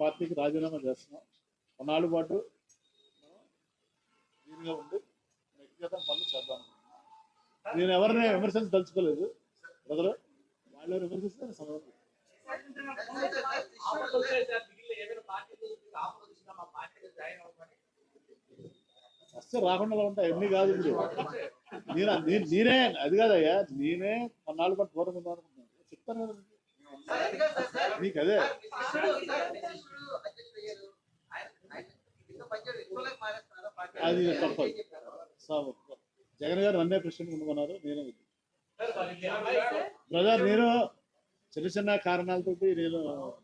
పార్టీకి రాజీనామా చేస్తున్నాం. కొన్నాళ్ళు పాటు దీనిగా ఉండి వ్యక్తిగత పనులు చేద్దాం. నేను ఎవరిని విమర్శించి తలుచుకోలేదు. బ్రదరు వాళ్ళు విమర్శిస్తే నేను రాకుండా ఉంటాయి? ఎన్ని కాదు నేను నేనే అది కాదయ్యా. నేనే కొన్నాళ్ళు పాటు దూరం ఉందాం అనుకుంటున్నాను చెప్తాను కదా. నీకు అదే అది తప్పదు సో, జగన్ గారు అన్నే ప్రెసిడెంట్ ఉండమన్నారు నేను బ్రదర్ నేను చిన్న చిన్న కారణాలతోటి నేను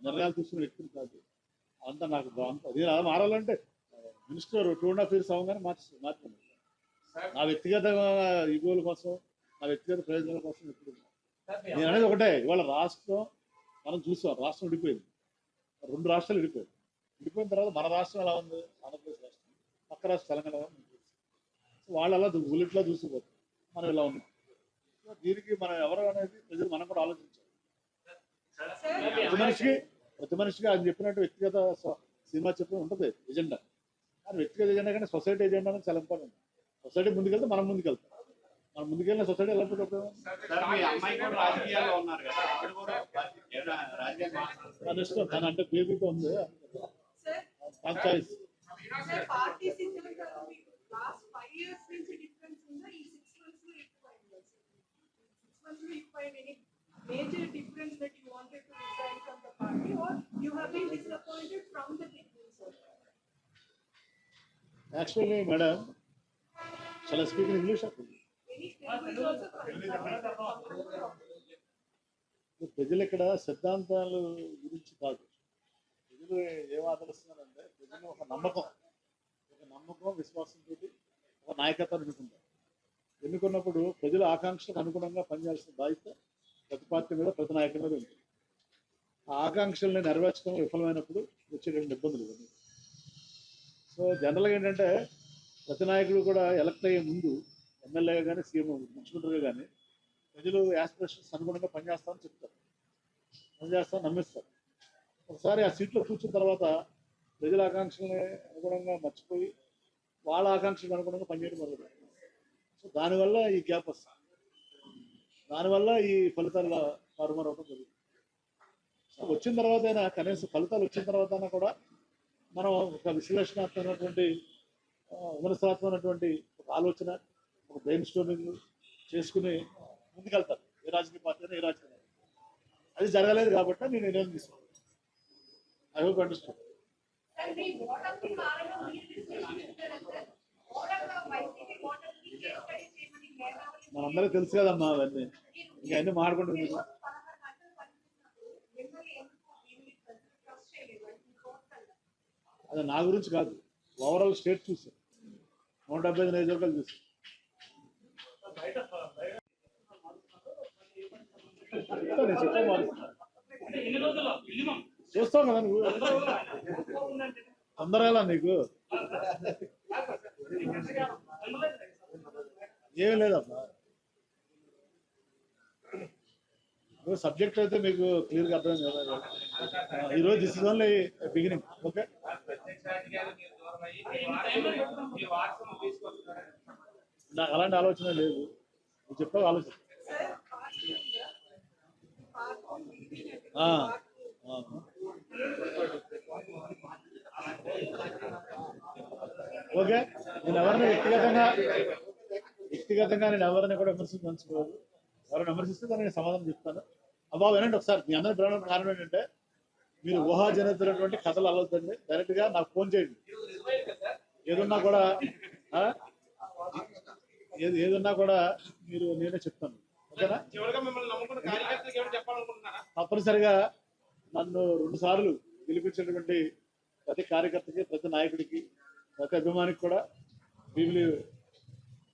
నిర్ణయాలు తీసుకునే వ్యక్తిని కాదు. అంతా నాకు అంత నేను అలా మారాలంటే minister two and half years అవగానే మార్చి మార్చాను నా వ్యక్తిగత ఇగోల కోసం నా వ్యక్తిగత ప్రయోజనాల కోసం ఎప్పుడు నేను అనేది ఒకటే. ఇవాళ రాష్ట్రం మనం చూసాం రాష్ట్రం విడిపోయింది. రెండు రాష్ట్రాలు విడిపోయాయి. విడిపోయిన తర్వాత మన రాష్ట్రం ఎలా ఉంది? ఆంధ్రప్రదేశ్ రాష్ట్రం. పక్క రాష్ట్రం తెలంగాణ ఎలా ఉంది? వాళ్ళు అలా బుల్లెట్లా చూసిపోతారు మనం ఇలా ఉన్నాం? దీనికి మనం ఎవరు అనేది ప్రజలు మనం కూడా ఆలోచించాలి. ప్రతి మనిషికి ప్రతి మనిషికి ఆయన చెప్పినట్టు వ్యక్తిగత సినిమా చెప్పిన ఉంటుంది ఎజెండా. కానీ వ్యక్తిగత ఎజెండా కానీ సొసైటీ ఎజెండా అనేది చాలా ఇంపార్టెంట్. సొసైటీ ముందుకెళ్తే మనం ముందుకెళ్తాం. మనం ముందుకెళ్ళిన సొసైటీ ఎలా. తన తన అంటే బేబీతో ఉంది major difference that you wanted to resign from the party or you have been disappointed from the beginning? Actually madam చాలా స్పీక్ ఇన్ ఇంగ్లీష్ fine. ప్రజలు ఇక్కడ సిద్ధాంతాలు గురించి కాదు. ప్రజలు ఏం ఆదరిస్తున్నారంటే ప్రజలు ఒక నమ్మకం. ఒక నమ్మకం విశ్వాసంతో ఒక నాయకత్వాన్ని ఎన్నుకుంటారు ఎన్నుకున్నప్పుడు ప్రజల ఆకాంక్షలకు అనుగుణంగా పనిచేయాల్సిన బాధ్యత ప్రతి పార్టీ మీద ప్రతి నాయకుడి మీద ఉంటుంది. ఆ ఆకాంక్షల్ని నెరవేర్చడం విఫలమైనప్పుడు వచ్చేటువంటి ఇబ్బందులు ఇవన్నీ. సో జనరల్గా ఏంటంటే ప్రతి నాయకుడు కూడా ఎలక్ట్ అయ్యే ముందు ఎమ్మెల్యేగా కానీ సీఎం ముఖ్యమంత్రిగా కానీ ప్రజలు యాస్పిరేషన్స్ అనుగుణంగా పనిచేస్తామని చెప్తారు. పనిచేస్తామని నమ్మిస్తారు. ఒకసారి ఆ సీట్లో కూర్చున్న తర్వాత ప్రజల ఆకాంక్షల్ని అనుగుణంగా మర్చిపోయి వాళ్ళ ఆకాంక్షలకు అనుగుణంగా పనిచేయడం మొదలు సో దానివల్ల ఈ గ్యాప్ వస్తుంది. దానివల్ల ఈ ఫలితాలు తారుమారవడం జరుగుతుంది. వచ్చిన తర్వాత అయినా కనీసం ఫలితాలు వచ్చిన తర్వాత అయినా కూడా మనం ఒక విశ్లేషణాత్మకమైనటువంటి ఆ, విమర్శనాత్మకమైనటువంటి ఒక ఆలోచన ఒక బ్రెయిన్ స్టోమింగ్ చేసుకుని ముందుకెళ్తారు. ఏ రాజకీయ పార్టీ అయినా ఏ రాజకీయ. అది జరగలేదు కాబట్టి నేను నిర్ణయం తీసుకున్నాను ఐ హోప్ అండర్స్టాండ్ Sir, మీ ఓటమి కారణం మీరు discussion చేశారా, sir? ఓటమి వైసీపీ ఓటమిని case study చేయమని మేధావులు మనందరికీ తెలుసు కదమ్మా అవన్నీ. ఇంకా అన్ని మాట్లాడుకుంటుంది. అది నా గురించి కాదు. ఓవరాల్ స్టేట్ చూసాను నూట డెబ్బై ఐదు నియోజకవర్గాలు చూసాను చెప్తా, చూస్తావు కదా నువ్వు తొందరగా నీకు ఏం లేదమ్మా నువ్వు సబ్జెక్ట్ అయితే మీకు క్లియర్గా అర్థం కదా. ఈరోజు this is only beginning okay నాకు అలాంటి ఆలోచన లేదు. నువ్వు చెప్పావు ఆలోచన. ఓకే నేను ఎవరిని వ్యక్తిగతంగా వ్యక్తిగతంగా నేను ఎవరిని కూడా విమర్శించుకోదు ఎవరైనా విమర్శిస్తే దానికి నేను సమాధానం చెప్తాను. అబ్బా వినండి ఒకసారి మీ అందరి ప్రేమ కారణం ఏంటంటే మీరు ఊహాజనితమైనటువంటి కథలు అలవుతుంది డైరెక్ట్గా నాకు ఫోన్ చేయండి. ఏదున్నా కూడా ఏది ఏదున్నా కూడా మీరు నేనే చెప్తాను. ఓకేనా? తప్పనిసరిగా నన్ను రెండు సార్లు గెలిపించినటువంటి ప్రతి కార్యకర్తకి ప్రతి నాయకుడికి ప్రతి అభిమానికి కూడా భీమిలి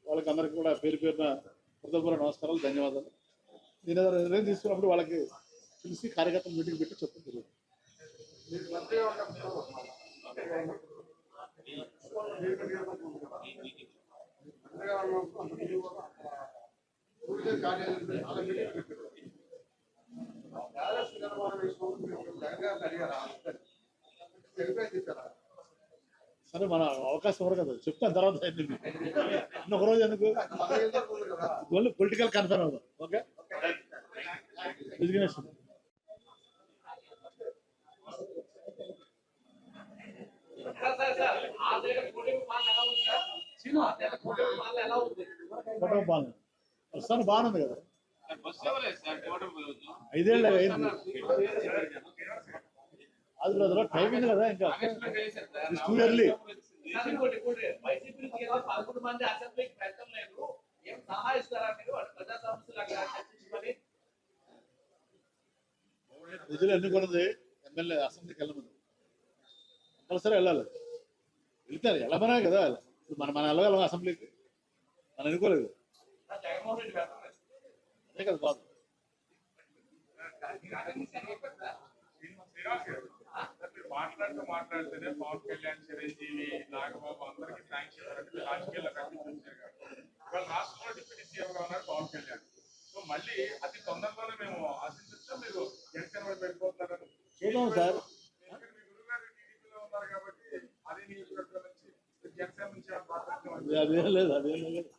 వాళ్ళకి అందరికి కూడా పేరు పేరున హృదయపూర్వ నమస్కారాలు ధన్యవాదాలు. నేను ఏదైనా నిర్ణయం తీసుకున్నప్పుడు వాళ్ళకి పిలిచి కార్యకర్తలు మీటింగ్ పెట్టి చెప్పడం జరుగుతుంది. సరే మన అవకాశం ఇవ్వరు కదా? చెప్తాను తర్వాత ఎందుకు ఇంకొక రోజు ఎందుకు? ఓన్లీ పొలిటికల్ కన్సర్న్ అవుతాం ఓకే? బిజినెస్ సార్ సార్ రిజిగ్నేషన్ కుటుంబ పాలన ప్రస్తుతానికి బాగానే ఉంది సార్? సార్ పాలన ప్రస్తుతానికి బాగానే ఉంది కదా ఐదేళ్ళు అయింది అది రోజులో టైం కదా ఇంకా టూ ఇయర్లీ పదకొండు మంది అసెంబ్లీకి పెట్టలేదు ఏం సలహా మీరు ప్రజా సంస్థలు ప్రజలు ఎన్నుకున్నది ఎమ్మెల్యే అసెంబ్లీకి వెళ్ళమని కంపల్సరీ వెళ్ళాలి. వెళ్తారు వెళ్ళమనే కదా మనం మన వెళ్ళగలం అసెంబ్లీకి మనం ఎన్నుకోలేదు. అదే కదా బాబు మాట్లాడుతూ మాట్లాడితేనే పవన్ కళ్యాణ్ చిరంజీవి నాగబాబు అందరికీ థ్యాంక్స్ చెప్పారంటే రాజకీయాల్లో కనిపించారు కాబట్టి ఇవాళ రాష్ట్రంలో డిప్యూటీ సీఎంగా ఉన్నారు పవన్ కళ్యాణ్ సో మళ్ళీ అతి తొందరలోనే మేము ఆశించచ్చు మీరు జనసేన వైపు చూద్దాం సార్ ఎందుకంటే మీ గురుగారు టీడీపీలో ఉన్నారు కాబట్టి అదే నియోజకవర్గం నుంచి మీరు జనసేన నుంచి ఏమైనా ప్రాతినిధ్యం అది అదేం లేదు అదేం లేదు.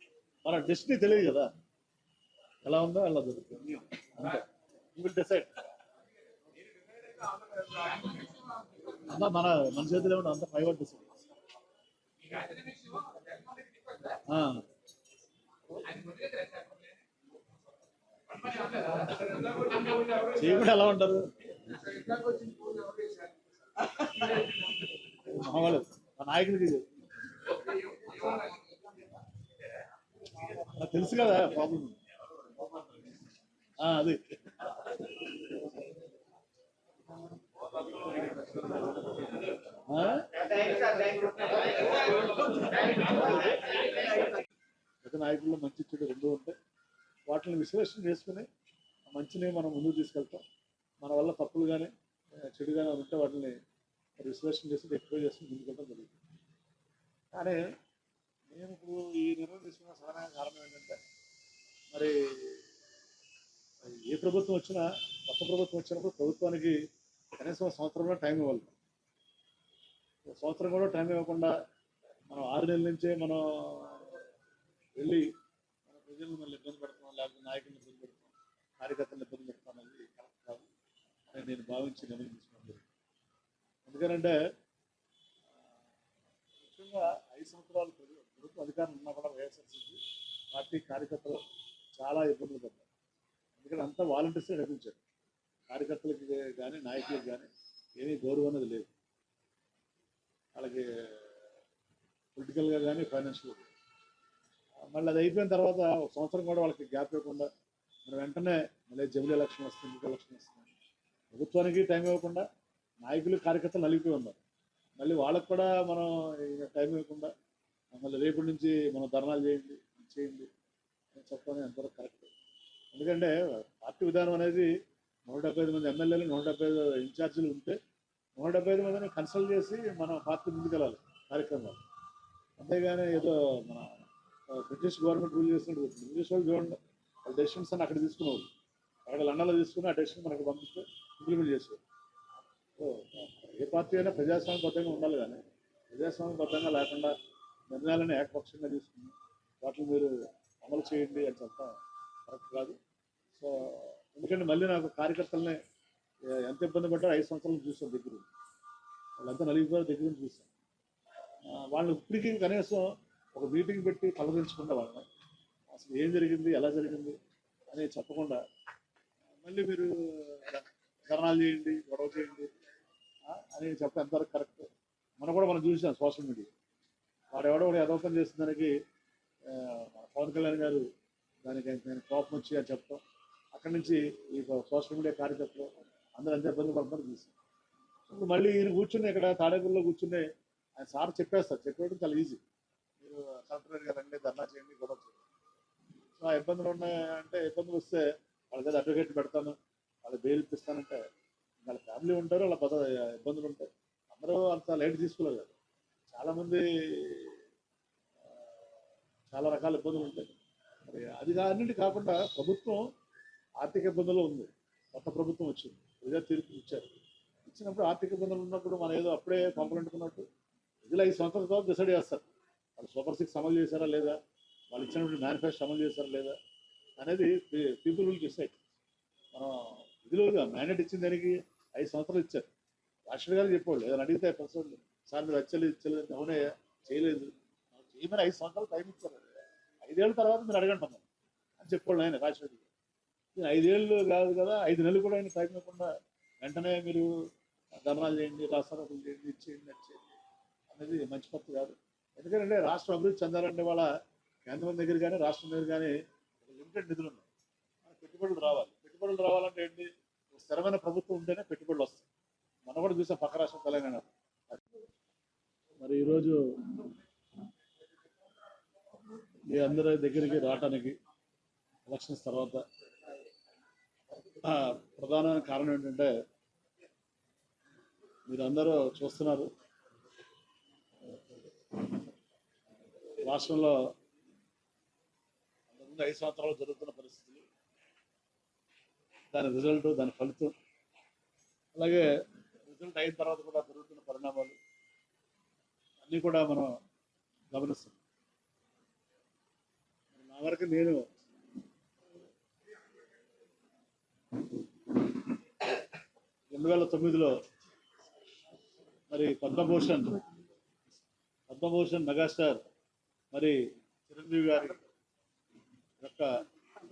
మన డెస్టినీ తెలియదు కదా. ఎలా ఉందో అలా దొరుకుతుంది. విల్ డిసైడ్ అంతా మన మన చేతిలో ఉండే అంత ప్రైవేట్ డిసైడ్ చేయకుండా ఎలా ఉంటారు? మామూలు మా నాయకుడికి తెలుసు కదా ప్రాబ్లం అది. ఆ? నాయకుల్లో మంచి చెడు రెండు ఉంటాయి. వాటిని విశ్లేషణ చేసుకుని మంచిని మనం ముందుకు తీసుకెళ్తాం. మన వల్ల తప్పులు కానీ చెడు కానీ ఉంటే వాటిని విశ్లేషణ చేసి ఎక్కువ చేసి ముందుకెళ్ళడం జరుగుతుంది. కానీ నేను ఇప్పుడు ఈ నిర్ణయం తీసుకున్న సరైన కారణం ఏంటంటే మరి ఏ ప్రభుత్వం వచ్చినా కొత్త ప్రభుత్వం వచ్చినప్పుడు ప్రభుత్వానికి కనీసం సంవత్సరంలో టైం ఇవ్వాలి సంవత్సరం కూడా టైం ఇవ్వకుండా మనం ఆరు నెలల నుంచే మనం వెళ్ళి మన ప్రజలను మళ్ళీ ఇబ్బంది పెడుతున్నాం లేకపోతే నాయకులను ఇబ్బంది పెడుతున్నాం కార్యకర్తలను ఇబ్బంది పెడుతున్నాం అనేది కరెక్ట్ కాదు అని నేను భావించి నిర్ణయం తీసుకున్నాను ఎందుకంటే ముఖ్యంగా ఐదు సంవత్సరాలు ప్రభుత్వ అధికారం ఉన్నా కూడా వైఎస్ఆర్సీపీ పార్టీ కార్యకర్తలు చాలా ఇబ్బందులు పడ్డారు. ఎందుకంటే అంతా వాలంటీర్సే నడిపించారు. కార్యకర్తలకి కానీ నాయకులకు కానీ ఏమీ గౌరవం అనేది లేదు. వాళ్ళకి పొలిటికల్గా కానీ ఫైనాన్షియల్గా మళ్ళీ అది అయిపోయిన తర్వాత ఒక సంవత్సరం కూడా వాళ్ళకి గ్యాప్ ఇవ్వకుండా మరి వెంటనే మళ్ళీ జమిలీ ఎలక్షన్ వస్తుంది ఎలక్షన్ వస్తుంది. ప్రభుత్వానికి టైం ఇవ్వకుండా నాయకులు కార్యకర్తలు నలిగిపోయి ఉన్నారు. మళ్ళీ వాళ్ళకి కూడా మనం టైం ఇవ్వకుండా మళ్ళీ రేపటి నుంచి మనం ధర్నాలు చేయండి చేయండి అని చెప్పడం ఎంతవరకు కరెక్ట్. ఎందుకంటే పార్టీ విధానం అనేది నూట డెబ్బై ఐదు మంది ఎమ్మెల్యేలు నూట డెబ్బై ఐదు ఇన్ఛార్జీలు ఉంటే నూట డెబ్బై ఐదు మందిని కన్సల్ట్ చేసి మనం పార్టీ ముందుకెళ్ళాలి కార్యక్రమాలు. అంతేగాని ఏదో మన బ్రిటిష్ గవర్నమెంట్ రూల్ చేసినట్టు బ్రిటిష్ వాళ్ళు చూడండి వాళ్ళ డెసిషన్స్ అని అక్కడ తీసుకునేవాళ్ళు. అక్కడ లండన్లో తీసుకుని ఆ డెసిషన్ మనకు పంపిస్తే ఇంప్లిమెంట్ చేసేవారు ఏ పార్టీ అయినా ప్రజాస్వామ్యబద్ధంగా ఉండాలి కానీ ప్రజాస్వామ్యబద్ధంగా లేకుండా నిర్ణయాలను ఏకపక్షంగా తీసుకుని వాటిని మీరు అమలు చేయండి అని చెప్పడం కరెక్ట్ కాదు. సో ఎందుకంటే మళ్ళీ నాకు కార్యకర్తలనే ఎంత ఇబ్బంది పడ్డారో ఐదు సంవత్సరాలు చూసాను దగ్గర. వాళ్ళంతా నలిగిపోయారు దగ్గర నుంచి చూసాను వాళ్ళు ఇప్పటికీ కనీసం ఒక మీటింగ్ పెట్టి పలకరించకుండా వాళ్ళని అసలు ఏం జరిగింది ఎలా జరిగింది అని చెప్పకుండా మళ్ళీ మీరు ధర్నాలు చేయండి గొడవ చేయండి. అని చెప్పడం ఎంతవరకు కరెక్ట్ మనం కూడా మనం చూసాం సోషల్ మీడియా. వాడు ఎవడో ఒకటి అదోపం చేసిన దానికి పవన్ కళ్యాణ్ గారు దానికి నేను కోపం వచ్చి అని చెప్తాం అక్కడి నుంచి ఈ సోషల్ మీడియా కార్యకర్తలు అందరూ ఎంత ఇబ్బంది పడుతున్నారు చూసాం. ఇప్పుడు మళ్ళీ ఈయన కూర్చుని ఇక్కడ తాడేపల్లిలో కూర్చుని ఆయన సార్ చెప్పేస్తారు. చెప్పేయడం చాలా ఈజీ మీరు కలెక్టర్ గారు రండి ధర్నా చేయండి గొడవ చేయండి సో ఆ ఇబ్బందులు ఉన్నాయంటే ఇబ్బందులు వస్తే వాళ్ళ దగ్గర అడ్వకేట్ పెడతాను వాళ్ళ బెయిల్ ఇప్పిస్తానంటే వాళ్ళ ఫ్యామిలీ ఉంటారు వాళ్ళ పద ఇబ్బందులు ఉంటాయి. అందరూ అంత లైట్ తీసుకోలేదు కదా. చాలామంది చాలా రకాల ఇబ్బందులు ఉంటాయి. మరి అది అన్నింటి కాకుండా ప్రభుత్వం ఆర్థిక ఇబ్బందులు ఉంది. కొత్త ప్రభుత్వం వచ్చింది. ప్రజా తీర్పు ఇచ్చారు. ఇచ్చినప్పుడు ఆర్థిక ఇబ్బందులు ఉన్నప్పుడు మనం ఏదో అప్పుడే పంపలంటుకున్నట్టు ఇదిలా ఈ సంవత్సరం తర్వాత డిసైడ్ చేస్తారు. వాళ్ళు సూపర్ సిక్స్ అమలు చేశారా లేదా? వాళ్ళు ఇచ్చినటువంటి మేనిఫెస్టో అమలు చేశారా లేదా? అనేది పీపుల్ విల్ డిసైడ్ మనం ఇదిలో మ్యాండేట్ ఇచ్చిన దానికి ఐదు సంవత్సరాలు ఇచ్చారు. రాష్ట్ర గారు చెప్పాడు ఏదైనా అడిగితే ప్రస్తుతం సార్ మీరు వచ్చలేదు ఇచ్చలేదు అవునే చేయలేదు. చేయమని ఐదు సంవత్సరాలు టైం ఇచ్చారు. ఐదేళ్ళ తర్వాత మీరు అడగండి మనం అని చెప్పాడు ఆయన రాష్ట్రపతి నేను ఐదేళ్ళు కాదు కదా ఐదు నెలలు కూడా ఆయన టైం ఇవ్వకుండా వెంటనే మీరు ధర్నాలు చేయండి రాష్ట్రాలు చేయండి ఇచ్చేయండి చేయండి అది చేయండి అనేది మంచి పద్ధతి కాదు. ఎందుకంటే రాష్ట్రం అభివృద్ధి చెందాలంటే వాళ్ళ కేంద్రం దగ్గర కానీ రాష్ట్రం దగ్గర కానీ లిమిటెడ్ నిధులు ఉన్నాయి. పెట్టుబడులు రావాలి. పెట్టుబడులు రావాలంటే బలమైన ప్రభుత్వం ఉంటేనే పెట్టుబడులు వస్తాయి. మనం కూడా చూసాం పక్క రాష్ట్రం తెలంగాణ మరి ఈరోజు మీ అందరి దగ్గరికి రావటానికి ఎలక్షన్స్ తర్వాత ప్రధానమైన ప్రధాన కారణం ఏంటంటే మీరందరూ చూస్తున్నారు. రాష్ట్రంలో ఐదు సంవత్సరాలు జరుగుతున్న దాని రిజల్ట్ దాని ఫలితం. అలాగే రిజల్ట్ అయిన తర్వాత కూడా జరుగుతున్న పరిణామాలు అన్నీ కూడా మనం గమనిస్తున్నాం నా వరకు నేను రెండు వేల తొమ్మిదిలో మరి పద్మభూషణ్ పద్మభూషణ్ మెగాస్టార్ మరి చిరంజీవి గారి యొక్క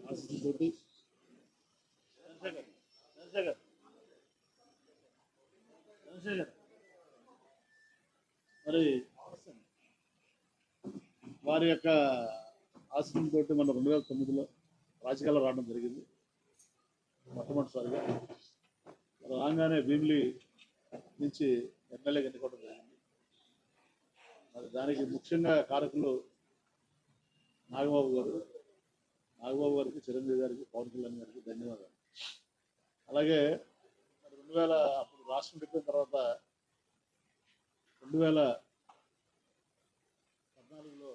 ఆశీస్సులతోటి మరి వారి యొక్క ఆశీస్సులతోటి మన రెండు వేల తొమ్మిదిలో రాజకీయాలు రావడం జరిగింది. మొట్టమొదటిసారిగా. రాగానే భీమిలి నుంచి ఎమ్మెల్యేగా ఎన్నుకోవడం జరిగింది. మరి దానికి ముఖ్యంగా కారకులు నాగబాబు గారు నాగబాబు గారికి చిరంజీవి గారికి పవన్ కళ్యాణ్ గారికి ధన్యవాదాలు. అలాగే మరి రెండు వేల అప్పుడు రాష్ట్రం పెట్టిన తర్వాత రెండు వేల పద్నాలుగులో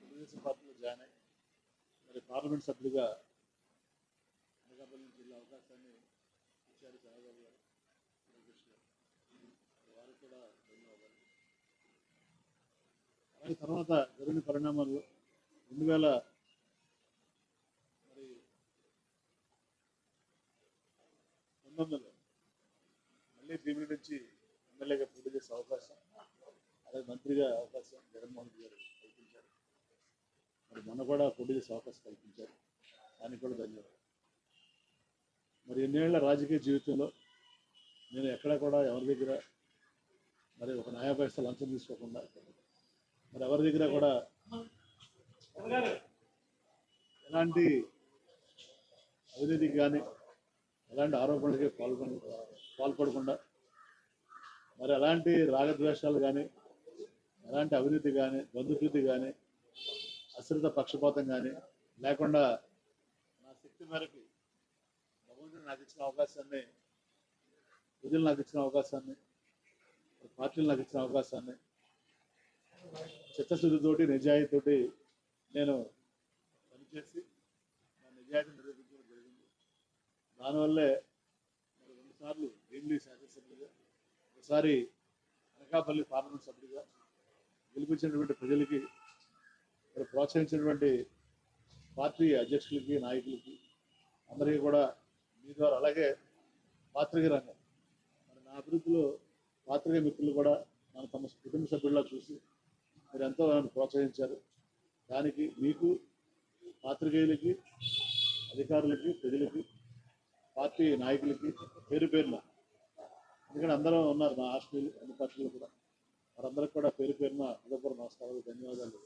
తెలుగుదేశం పార్టీలో జాయిన్ అయ్యి మరి పార్లమెంట్ సభ్యుడిగా అనకాపల్లి జిల్లా అవకాశాన్ని ఇచ్చారు చంద్రబాబు గారు. లోకేష్ గారు వారికి కూడా ధన్యవాదాలు. అలాగే తర్వాత జరిగిన పరిణామాలు రెండు వేల పంతొమ్మిదిలో మళ్ళీ భీమిలి నుంచి ఎమ్మెల్యేగా పోటీ చేసే అవకాశం అలాగే మంత్రిగా అవకాశం జగన్మోహన్ రెడ్డి గారు కల్పించారు. మరి మొన్న కూడా పోటీ చేసే అవకాశం కల్పించారు. దానికి కూడా ధన్యవాదాలు. మరి ఎన్నేళ్ళ రాజకీయ జీవితంలో నేను ఎక్కడ కూడా ఎవరి దగ్గర మరి ఒక న్యాయ పైసా లంచం తీసుకోకుండా మరి ఎవరి దగ్గర కూడా ఎలాంటి అవినీతికి కానీ ఎలాంటి ఆరోపణలకి పాల్గొన పాల్పడకుండా మరి ఎలాంటి రాగద్వేషాలు కానీ ఎలాంటి అవినీతి కానీ బంధుప్రీతి కానీ అశ్రిత పక్షపాతం కానీ లేకుండా నా శక్తి మేరకు భగవంతుడు నాకు ఇచ్చిన అవకాశాన్ని ప్రజలు నాకు ఇచ్చిన అవకాశాన్ని పార్టీలు నాకు ఇచ్చిన అవకాశాన్ని చిత్తశుద్ధితోటి నిజాయితీతోటి నేను పనిచేసి నా నిజాయితీని దానివల్లే రెండుసార్లు భీమిలీ శాసనసభ్యుడిగా ఒకసారి అనకాపల్లి పార్లమెంట్ సభ్యుడిగా గెలిపించినటువంటి ప్రజలకి ఇక్కడ ప్రోత్సహించినటువంటి పార్టీ అధ్యక్షులకి నాయకులకి అందరికీ కూడా మీ ద్వారా అలాగే పాత్రిక రంగం మరి నా అభివృద్ధిలో పాత్రిక మిత్రులు కూడా మన తమ కుటుంబ సభ్యుల్లా చూసి మీరు ఎంతో నన్ను ప్రోత్సహించారు. దానికి మీకు పాత్రికేయులకి అధికారులకి ప్రజలకి పార్టీ నాయకులకి పేరు పేరున. ఎందుకంటే అందరూ ఉన్నారు నా హాస్టల్ అన్ని పార్టీలు కూడా. వారందరికి కూడా పేరు పేరున హృదయపూర్వక నమస్కారాలు ధన్యవాదాలు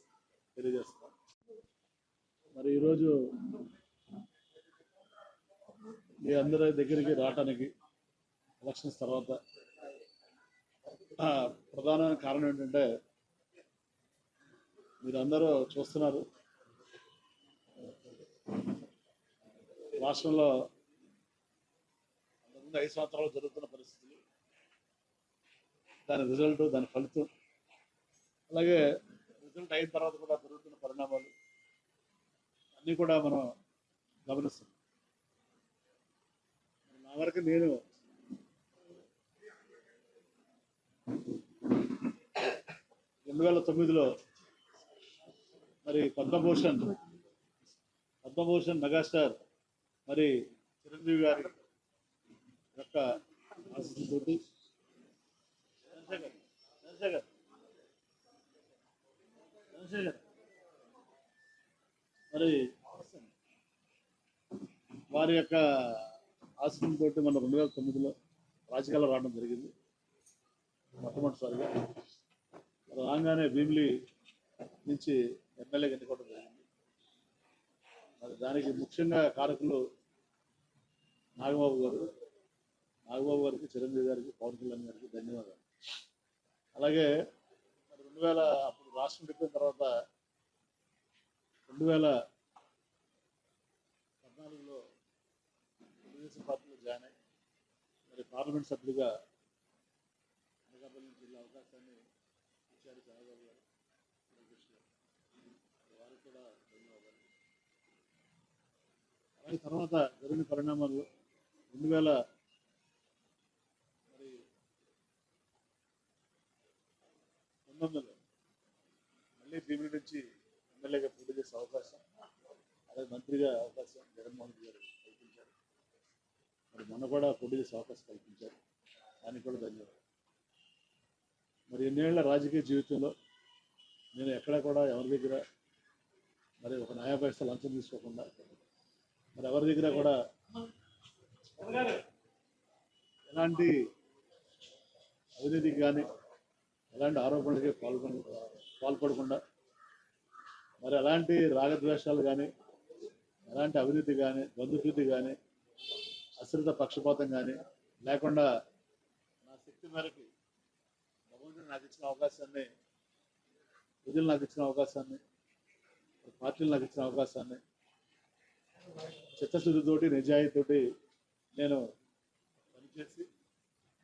తెలియజేస్తున్నాం. మరి ఈరోజు మీ అందరి దగ్గరికి రావటానికి ఎలక్షన్స్ తర్వాత ప్రధానమైన ప్రధాన కారణం ఏంటంటే మీరందరూ చూస్తున్నారు. రాష్ట్రంలో జరుగుతుంది ఐదు సంవత్సరాలు జరుగుతున్న పరిస్థితులు. దాని రిజల్ట్ దాని ఫలితం. అలాగే రిజల్ట్ అయిన తర్వాత కూడా జరుగుతున్న పరిణామాలు. అన్నీ కూడా మనం గమనిస్తున్నాం నా వరకు నేను రెండు వేల తొమ్మిదిలో మరి పద్మభూషణ్ పద్మభూషణ్ మెగాస్టార్ మరి చిరంజీవి గారి యొక్క ఆశీస్సుతోటి. మరి వారి యొక్క ఆశీస్సులతోటి మన రెండు వేల తొమ్మిదిలో రాజకీయాల్లో రావడం జరిగింది. మొట్టమొదటిసారిగా. రాగానే భీమిలి నుంచి ఎమ్మెల్యేగా ఎన్నుకోవడం జరిగింది. మరి దానికి ముఖ్యంగా కారకులు నాగబాబు గారు నాగబాబు గారికి చిరంజీవి గారికి పవన్ కళ్యాణ్ గారికి ధన్యవాదాలు. అలాగే మరి రెండు వేల అప్పుడు రాష్ట్రం పెట్టిన తర్వాత రెండు వేల పద్నాలుగులో తెలుగుదేశం పార్టీలో జాయిన్ అయ్యి మరి పార్లమెంట్ సభ్యుడిగా అనకాపల్లి జిల్లా అవకాశాన్ని ఇచ్చారు చంద్రబాబు గారు వారికి కూడా ధన్యవాదాలు. అలాగే తర్వాత జరిగిన పరిణామాలు రెండు వేల పంతొమ్మిదిలో మళ్ళీ భీమిలి నుంచి ఎమ్మెల్యేగా పోటీ చేసే అవకాశం అలాగే మంత్రిగా అవకాశం జగన్మోహన్ రెడ్డి గారు కల్పించారు. మరి మొన్న కూడా పోటీ చేసే అవకాశం కల్పించారు. దానికి కూడా ధన్యవాదాలు. మరి ఎన్నేళ్ళ రాజకీయ జీవితంలో నేను ఎక్కడ కూడా ఎవరి దగ్గర మరి ఒక న్యాయ పైసా లంచం తీసుకోకుండా మరి ఎవరి దగ్గర కూడా ఎలాంటి అవినీతికి కానీ ఎలాంటి ఆరోపణలకి పాల్గొన పాల్పడకుండా మరి ఎలాంటి రాగద్వేషాలు కానీ ఎలాంటి అవినీతి కానీ బంధుప్రీతి కానీ అశ్రిత పక్షపాతం కానీ లేకుండా నా శక్తి మేరకు భగవంతుడు నాకు ఇచ్చిన అవకాశాన్ని ప్రజలు నాకు ఇచ్చిన అవకాశాన్ని పార్టీలు నాకు ఇచ్చిన అవకాశాన్ని చిత్తశుద్ధితోటి నిజాయితీతోటి నేను పనిచేసి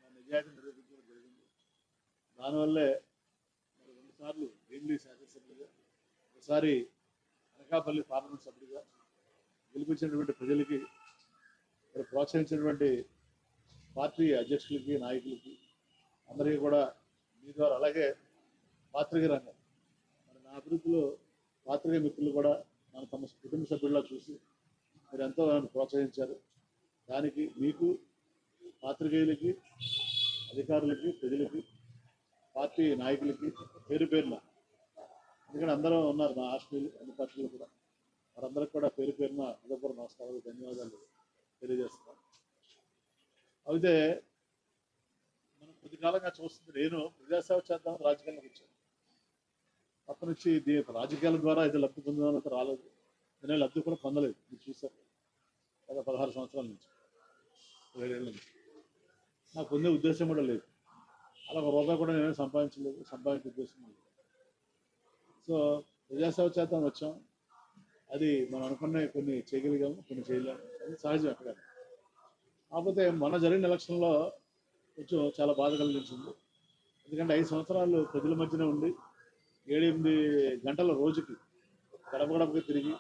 నా నిజాయితీ దానివల్లే మరి రెండుసార్లు భీమిలీ శాసనసభ్యులుగా ఒకసారి అనకాపల్లి పార్లమెంట్ సభ్యుడిగా గెలిపించినటువంటి ప్రజలకి మరి ప్రోత్సహించినటువంటి పార్టీ అధ్యక్షులకి నాయకులకి అందరికీ కూడా మీ ద్వారా అలాగే పాత్రిక రంగం. మరి నా అభివృద్ధిలో పాత్రిక మిత్రులు కూడా మన తమ కుటుంబ సభ్యుల్లా చూసి మీరు ఎంతో నన్ను ప్రోత్సహించారు. దానికి మీకు పాత్రికేయులకి అధికారులకి ప్రజలకి పార్టీ నాయకులకి పేరు పేరున. ఎందుకంటే అందరూ ఉన్నారు నా హాస్టల్ అన్ని పార్టీలు కూడా. వారందరికి కూడా పేరు పేరున హృదయపూర్వక నమస్కారాలు ధన్యవాదాలు తెలియజేస్తున్నాను అయితే మనం కొద్ది కాలంగా చూస్తుంది నేను ప్రజాసేవ చేద్దాం రాజకీయాలకు వచ్చాను. అప్పటి నుంచి దీ- రాజకీయాల ద్వారా ఇది లబ్ధి పొందాలంటే రాలేదు. నేను లబ్ధి కూడా పొందలేదు మీరు చూసారు గత పదహారు సంవత్సరాల నుంచి ఏడేళ్ళ నుంచి. నాకు పొందే ఉద్దేశం కూడా లేదు. అలా ఒక రూపాయి కూడా నేను సంపాదించలేదు సంపాదించే ఉద్దేశం సో ప్రజాసేవ చేద్దాం వచ్చాం. అది మనం అనుకున్న కొన్ని చేయగలిగాము కొన్ని చేయలేము అది సహజం ఎక్కడ. కాకపోతే మొన్న జరిగిన ఎలక్షన్లో కొంచెం చాలా బాధ కలిగించింది. ఎందుకంటే ఐదు సంవత్సరాలు ప్రజల మధ్యనే ఉండి ఏడెనిమిది గంటల రోజుకి గడప గడపకి తిరిగి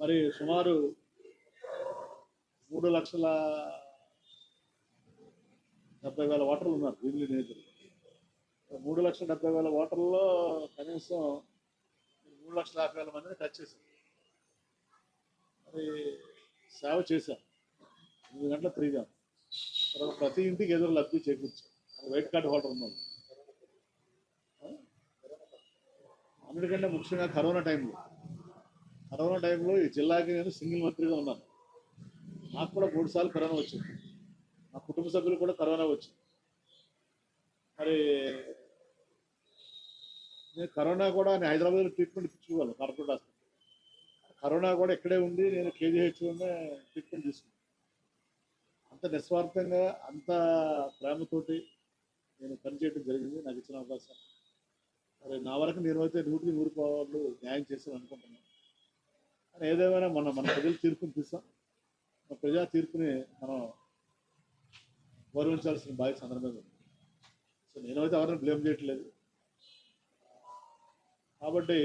మరి సుమారు మూడు లక్షల డెబ్బై వేల ఓటర్లు ఉన్నారు భీమిలి నియోజకవర్గం మూడు లక్షల డెబ్బై వేల ఓటర్లలో కనీసం మూడు లక్షల యాభై వేల మందిని టచ్ చేశాం మరి సేవ చేశాం ఎనిమిది గంటల తిరిగాం. తర్వాత ప్రతి ఇంటికి ఎదురు లబ్ధి చేకూర్చాం. వైట్ కార్డ్ హోల్డర్ ఉన్నాం అన్నిటికంటే ముఖ్యంగా కరోనా టైంలో. కరోనా టైంలో ఈ జిల్లాకి నేను సింగిల్ మంత్రిగా ఉన్నాను. నాకు కూడా మూడు సార్లు కరోనా వచ్చింది. మా కుటుంబ సభ్యులు కూడా కరోనా వచ్చింది. మరి నేను కరోనా కూడా నేను హైదరాబాద్లో ట్రీట్మెంట్ తీసుకోవాలి కార్పొరేట్ హాస్పిటల్. కరోనా కూడా ఇక్కడే ఉండి నేను కేజీహెచ్లోనే ట్రీట్మెంట్ తీసుకున్నాను అంత నిస్వార్థంగా అంత ప్రేమతోటి నేను పనిచేయడం జరిగింది. నాకు ఇచ్చిన అవకాశం. మరి నా వరకు నేను అయితే నూటికి నూరు పాలు న్యాయం చేస్తాను అనుకుంటున్నాను. కానీ ఏదేమైనా మన మన ప్రజల తీర్పుని తీసాం మన ప్రజా తీర్పుని మనం గౌరవించాల్సిన బాధ్యత అందరి ఉంది. సో నేనైతే ఎవరిని బ్లేమ్ చేయట్లేదు. కాబట్టి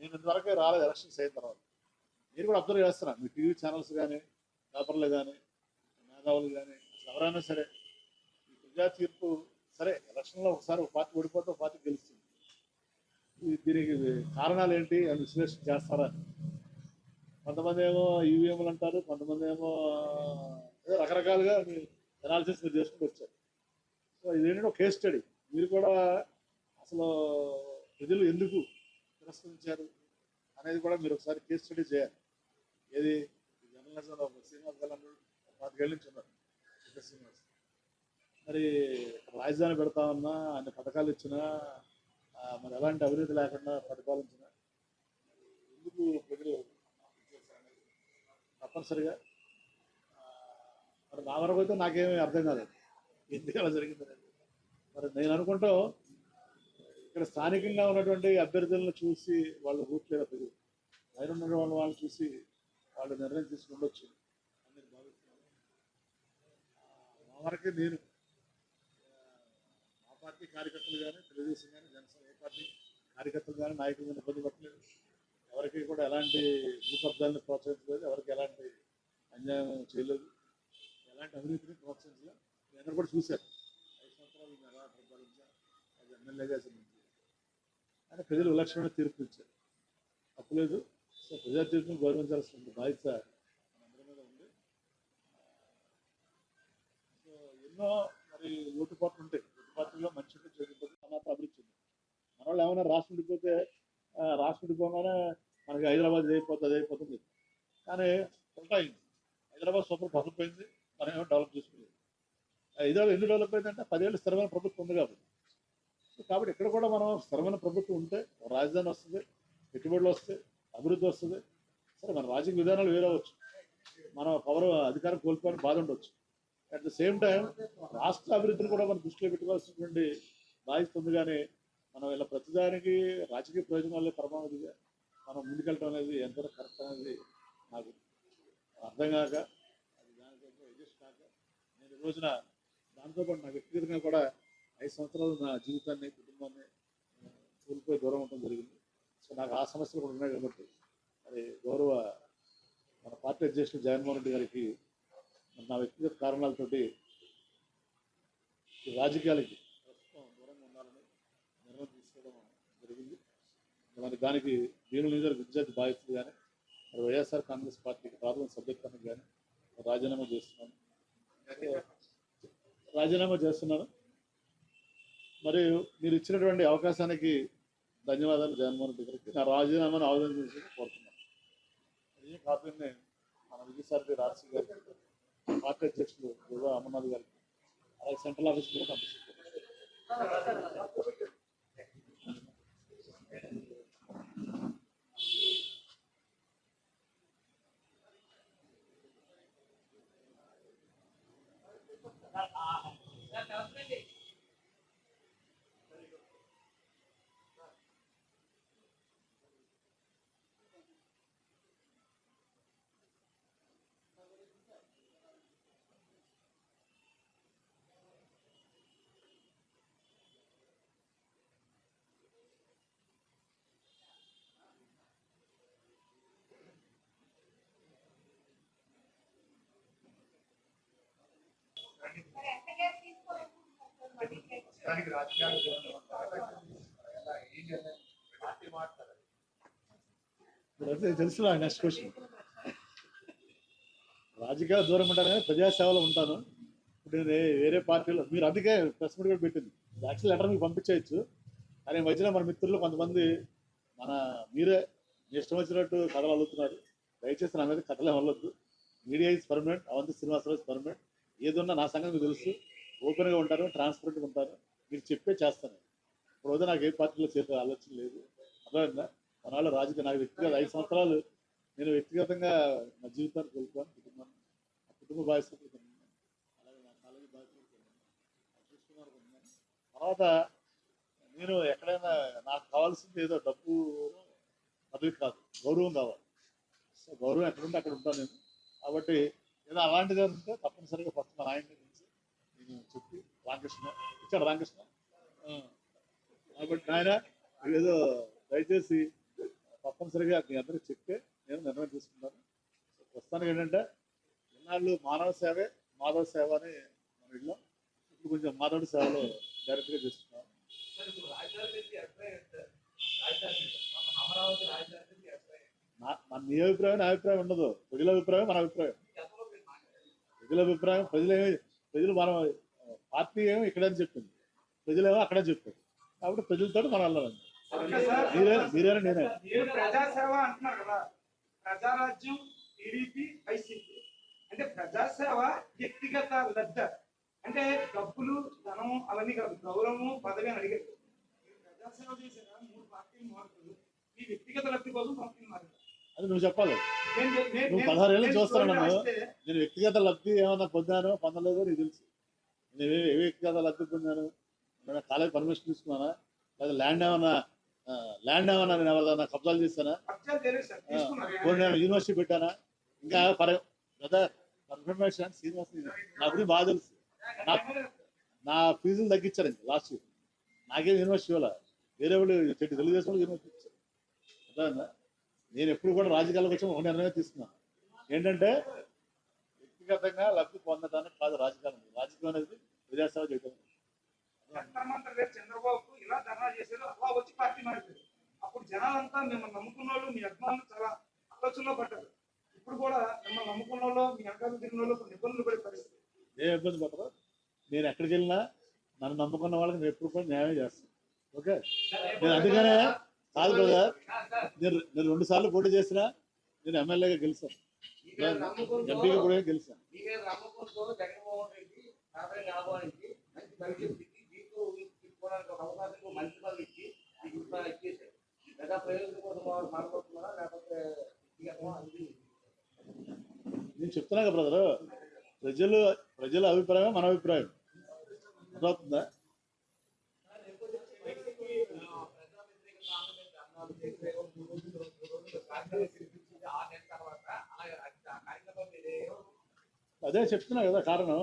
నేను ఇంతవరకే రాలేదు ఎలక్షన్స్ అయిన తర్వాత. మీరు కూడా అబ్జర్వ్ చేస్తున్నాను మీ టీవీ ఛానల్స్ కానీ పేపర్లు కానీ మేధావులు కానీ ఎవరైనా సరే ఈ ప్రజా తీర్పు సరే ఎలక్షన్లో ఒకసారి ఒక పార్టీ ఓడిపోతే ఒక పార్టీ గెలుస్తుంది. దీనికి కారణాలు ఏంటి? అని విశ్లేషణ చేస్తారా? కొంతమంది ఏమో ఈవీఎంలు అంటారు కొంతమంది ఏమో రకరకాలుగా మీ అనాలిసిస్ మీరు చేసుకుంటూ వచ్చారు. సో ఇదేంటంటే ఒక కేస్ స్టడీ మీరు కూడా అసలు ప్రజలు ఎందుకు తిరస్కరించారు అనేది కూడా మీరు ఒకసారి కేస్ స్టడీ చేయాలి. ఏది? జర్నలిజం ఒక శ్రీనివాస్ గారు పాతికేళ్ళ నుంచి ఉన్నారు. శ్రీనివాస్. మరి రాజధాని పెడతామన్నా అన్ని పథకాలు ఇచ్చినా మరి ఎలాంటి అవినీతి లేకుండా పరిపాలించినా ఎందుకు ప్రజలు తప్పనిసరిగా నా వరకు అయితే నాకేమీ అర్థం కాలేదు. ఎందుకు అలా జరిగింది మరి నేను అనుకుంటూ ఇక్కడ స్థానికంగా ఉన్నటువంటి అభ్యర్థులను చూసి వాళ్ళు ఊట్లేదా పెరుగు పైన ఉన్న వాళ్ళ వాళ్ళని చూసి వాళ్ళు నిర్ణయం తీసుకుండొచ్చు అని నేను భావిస్తున్నాను. మా వరకే నేను మా పార్టీ కార్యకర్తలు కానీ తెలుగుదేశం కానీ జనసేన ఏ పార్టీ కార్యకర్తలు కానీ నాయకులు కానీ ఇబ్బంది పట్టలేదు ఎవరికి కూడా ఎలాంటి భూకబ్దాలను ప్రోత్సహించలేదు. ఎవరికి ఎలాంటి అన్యాయం చేయలేదు. ఎలాంటి అవినీతిని ప్రోత్సహించలేదు మీ అందరూ కూడా చూశారు ఐదు సంవత్సరాలు ఎలా పరిపాలించాను అది ఎమ్మెల్యేగా సంబంధించి కానీ ప్రజలు విలక్షణమైన తీర్పు ఇచ్చారు తప్పులేదు సో ప్రజా తీర్పును గౌరవించాల్సిన బాధ్యత మనందరి మీద ఉంది. సో ఎన్నో మరి లోటుపాట్లు ఉంటాయి. లోటుపాట్లలో మంచి ఉంటుంది తర్వాత అభివృద్ధి ఉంది మన వాళ్ళు ఏమైనా రాష్ట్రం విడిపోతే రాష్ట్రం మనకి హైదరాబాద్ అయిపోతుంది అది అయిపోతుంది కానీ ఉంటాయింది. హైదరాబాద్ సూపర్ డెవలప్ మనం ఏమో డెవలప్ చేసుకోలేదు హైదరాబాద్ ఎందుకు డెవలప్ అయిందంటే పదేళ్ళు స్థిరమైన ప్రభుత్వం ఉంది కాబట్టి. కాబట్టి ఇక్కడ కూడా మనం స్థిరమైన ప్రభుత్వం ఉంటే రాజధాని వస్తుంది పెట్టుబడులు వస్తాయి అభివృద్ధి వస్తుంది. సరే మన రాజకీయ విధానాలు వేరే అవ్వచ్చు. మనం పవర్ అధికారం కోల్పోయిన బాధ ఉండొచ్చు. అట్ ద సేమ్ టైం రాష్ట్ర అభివృద్ధిని కూడా మనం దృష్టిలో పెట్టుకోవాల్సినటువంటి బాధ్యత ఉంది కానీ మనం ఇలా ప్రతిదానికి రాజకీయ ప్రయోజనాలే పరమావధిగా మనం ముందుకెళ్ళటం అనేది ఎంత కరెక్ట్ అనేది నాకు అర్థం కాక అది దానికోసం అడ్జస్ట్ కాక నేను ఈ రోజున దాంతోపాటు నా వ్యక్తిగతంగా కూడా ఐదు సంవత్సరాలు నా జీవితాన్ని కుటుంబాన్ని కోల్పోయి దూరం ఉండడం జరిగింది. సో నాకు ఆ సమస్యలు కూడా ఉన్నాయి కాబట్టి మరి గౌరవ మన పార్టీ అధ్యక్షుడు జగన్మోహన్ రెడ్డి గారికి నా వ్యక్తిగత కారణాలతోటి రాజకీయాలకి ప్రస్తుతం దూరంగా ఉండాలని నిర్ణయం తీసుకోవడం జరిగింది. మరి దానికి దీని మీద విద్యార్థి బాధితులు కానీ మరి వైఎస్ఆర్ కాంగ్రెస్ పార్టీకి పార్లమెంట్ సభ్యత్వానికి కానీ రాజీనామా చేస్తున్నాను. రాజీనామా చేస్తున్నాను మరి మీరు ఇచ్చినటువంటి అవకాశానికి ధన్యవాదాలు జగన్మోహన్ రెడ్డి గారికి. నా రాజీనామాను ఆవేదన కోరుతున్నాను. ఈ కాపీని మన విజయసారి రాజశేఖర్ గారికి పార్టీ అధ్యక్షులు యువ అమర్నాథ్ గారికి అలాగే సెంట్రల్ ఆఫీస్ కూడా పంపిస్తున్నాను దానికి రాజకీయాలు తెలుసు నెక్స్ట్ క్వశ్చన్ రాజకీయ దూరం ఉంటాను కానీ ప్రజాసేవలో ఉంటాను. ఇప్పుడు నేను వేరే పార్టీలో మీరు అందుకే ప్రెస్ మీట్ కూడా పెట్టింది. యాక్చువల్ లెటర్ మీకు పంపించేయచ్చు. కానీ మధ్యలో మన మిత్రులు కొంతమంది మన మీరే మీ ఇష్టం వచ్చినట్టు కథలు అల్లుతున్నారు. దయచేసి నా మీద కథలే వల్లొద్దు media is permanent Avanthi Srinivasarao is permanent ఏదున్నా నా సంగతి మీకు తెలుసు. ఓపెన్గా ఉంటారు ట్రాన్స్పరెంట్గా ఉంటారు. మీకు చెప్పే చేస్తాను. ఇప్పుడు వద్ద నాకు ఏ పార్టీలో చేరే ఆలోచన లేదు. అర్థమైందా? మన రాజకీయ నాకు వ్యక్తిగత ఐదు సంవత్సరాలు నేను వ్యక్తిగతంగా నా జీవితాన్ని కోల్పోయాను. కుటుంబాన్ని కుటుంబ బాధ్యతలు అలాగే నా కాలేజీ బాధ్యతలు తర్వాత నేను ఎక్కడైనా నాకు కావాల్సింది ఏదో డబ్బు పదవి కాదు గౌరవం కావాలి. సో గౌరవం ఎక్కడుంటే అక్కడ ఉంటాను నేను. కాబట్టి ఏదో అలాంటిది ఉంటే తప్పనిసరిగా ఫస్ట్ మా నాయన గురించి నేను చెప్పి రామకృష్ణ. ఇచ్చాడు రామకృష్ణ? కాబట్టి నాయన ఏదో దయచేసి తప్పనిసరిగా మీ అందరికి చెప్తే నేను నిర్ణయం తీసుకున్నాను ప్రస్తుతానికి ఏంటంటే ఇన్నాళ్ళు మానవ సేవే మాధవ సేవ అని మన ఇంట్లో ఇప్పుడు కొంచెం మాధవుడి సేవలో డైరెక్ట్గా తీసుకున్నాం మన నా నీ అభిప్రాయం నా అభిప్రాయం ఉండదు. ప్రజల అభిప్రాయం మన అభిప్రాయం. ప్రజల అభిప్రాయం ప్రజలు ప్రజలు మనం పార్టీ ఏమో ఇక్కడని చెప్పింది. ప్రజలేమో అక్కడే చెప్పారు. కాబట్టి ప్రజలతో మనం వెళ్ళాలండి. మీరే మీరేనా నేనే? ప్రజాసేవ అంటున్నారు కదా. ప్రజారాజ్యం టీడీపీ వైసీపీ అంటే ప్రజాసేవ వ్యక్తిగత లబ్ధ. అంటే డబ్బులు ధనం అవన్నీ కాదు గౌరవము పదవి అని అడిగారు. ప్రజాసేవ చేశారా? మూడు పార్టీలు మారుతారు మీ వ్యక్తిగత లబ్ధి కోసం పార్టీలు మారారు. అది నువ్వు చెప్పాలి. నువ్వు పదహారు ఏళ్ళు నేను చూస్తున్నావు చూడండి నన్ను. రాస్తే నేను వ్యక్తిగత లబ్ధి ఏమన్నా పొందానో పొందలేదో నీకు తెలుసు. నేను ఏ ఏ వ్యక్తిగత లబ్ధి పొందాను నేను కాలేజ్ పర్మిషన్ తీసుకున్నానా? లేదా ల్యాండ్ ఏమన్నా ల్యాండ్ ఏమన్నా నేను ఎవరైనా కబ్జాలు చేస్తానా నేను. యూనివర్సిటీ పెట్టానా? ఇంకా పర బ్రదర్ పర్ఫర్మేషన్ శ్రీనివాస్ నా గురించి బాగా తెలుసు. నా ఫీజులు తగ్గించారు ఇంకా లాస్ట్ ఇయర్ నాకేం యూనివర్సిటీ ఇవ్వాల? వేరే వాళ్ళు చెట్టు తెలుగుదేశం వాళ్ళు యూనివర్సిటీ ఇచ్చారు. నేను ఎప్పుడు కూడా రాజకీయాలకు వచ్చి ఒక నిర్ణయం తీసుకున్నాను ఏంటంటే వ్యక్తిగతంగా లబ్ధి పొందడానికి కాదు రాజకీయం రాజకీయం అనేది ప్రజాసేవ రేపు చంద్రబాబు ఇలా ధర్నా చేశారు అలా వచ్చి పార్టీ మారిపోయారు అప్పుడు జనాలంతా మిమ్మల్ని నమ్ముకున్న వాళ్ళు మీ అభిమానులు చాలా ఆలోచనలో పడ్డారు. ఇప్పుడు కూడా మిమ్మల్ని నమ్ముకున్న వాళ్ళు మీ వెనకాల తిరిగిన వాళ్ళు ఇబ్బందులు పడే పరిస్థితి. ఏ ఇబ్బంది పడరు. నేను ఎక్కడికి వెళ్ళినా నన్ను నమ్ముకున్న వాళ్ళకి నేను ఎప్పుడు కూడా న్యాయం చేస్తాను. ఓకే? నేను అందుకనే కాదు కదా నేను నేను రెండు సార్లు పోటీ చేసినా నేను ఎమ్మెల్యేగా గెలిచాను ఎంపీగా కూడా నమ్మకంతో జగన్మోహన్ రెడ్డి యాభై లాభానికి మంచి భవిష్యత్తు ఇచ్చి దీంట్లో తీసుకోవడానికి ఒక అవకాశం మంచి పనులు ఇచ్చి మీకు ఇప్పుడు ఇచ్చేసారు లేదా ప్రయోజనం కోసం వారు మాట్లాడుతున్నారా లేకపోతే నేను చెప్తున్నా కదా బ్రదరు ప్రజలు ప్రజల అభిప్రాయం మన అభిప్రాయం అర్థమవుతుందా అదే చెప్తున్నా కదా కారణం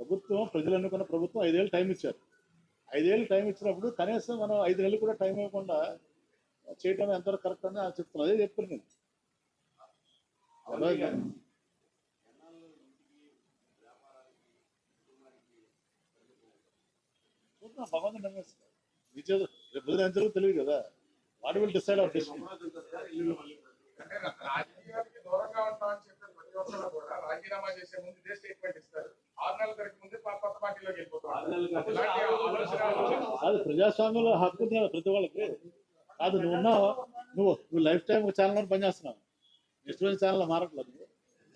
ప్రభుత్వం ప్రజలు అనుకున్న ప్రభుత్వం ఐదేళ్ళు టైం ఇచ్చారు ఐదేళ్ళు టైం ఇచ్చినప్పుడు కనీసం మనం ఐదు నెలలు కూడా టైం ఇవ్వకుండా చేయటం ఎంతవరకు కరెక్ట్ అని చెప్తున్నా అదే చెప్తున్నా నేను భగవంతుడు నిర్ణయిస్తాడు. నీ చేత- రేపు పొద్దున ఏం జరుగుతుందో తెలియదు కదా what will decide of destiny కాదు ప్రజాస్వామ్యంలో హక్కు ఉంది కదా ప్రతి వాళ్ళకి. కాదు నువ్వు ఉన్నావు నువ్వు నువ్వు లైఫ్ టైం ఒక ఛానల్ పనిచేస్తున్నావు. ఇష్టమైన ఛానల్ మారట్లేదు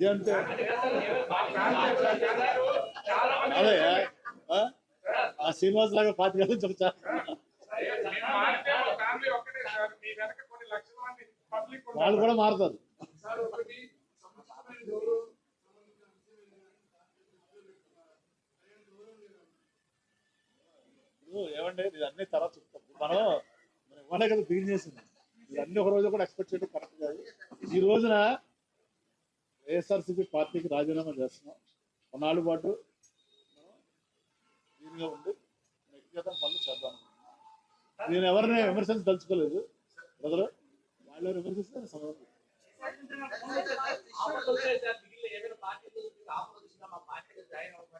ఇది అంటే చాలా మంది అదే ఆ? శ్రీనివాస్ లాగా పాతిక నుంచి వాళ్ళు కూడా మారుతారు. ఏమండి ఇది అన్ని తర్వాత చెప్తాం. మనం మనం ఇవ్వనే కదా బిగిన్ చేసింది. ఇది అన్ని ఒక రోజు కూడా ఎక్స్పెక్ట్ చేయడం కరెక్ట్ కాదు. ఈ రోజున వైఎస్ఆర్సీపీ పార్టీకి రాజీనామా చేస్తున్నాం. కొన్నాళ్ళ పాటు దీనిగా ఉండి వ్యక్తిగత పనులు చేద్దాం. నేను ఎవరిని విమర్శించి తలుచుకోలేదు. బ్రదరు వాళ్ళు విమర్శిస్తే నేను సమాధానం. ఆఫర్స్ వచ్చాయి సార్ మిగిలిన ఏమైనా పార్టీలు ఆఫర్ వచ్చినా